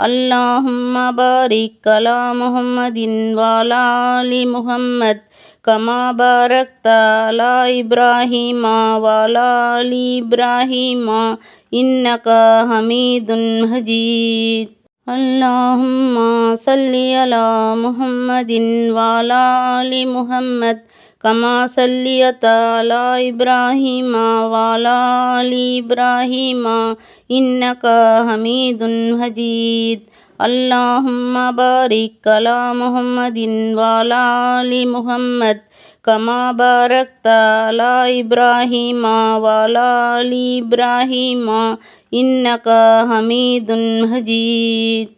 அல்லாஹும் பாரிக் அலா முஹம்மதின் வாலாலி முஹம்மத் கமா பாரக்தாலா இப்ராஹிமா வாலாலி இப்ராஹிமா இன்னகா ஹமீதுன் ஹஜீத் அல்லாஹும்மா சல்லி அலா முஹம்மதின் வாலாலி முஹம்மத் کما صلیت علی ابراہیم والا علی ابراہیم انکا حمید حجید اللہم بارک علی محمد والا علی محمد کما بارکتا علی ابراہیم والا علی ابراہیم انکا حمید حجید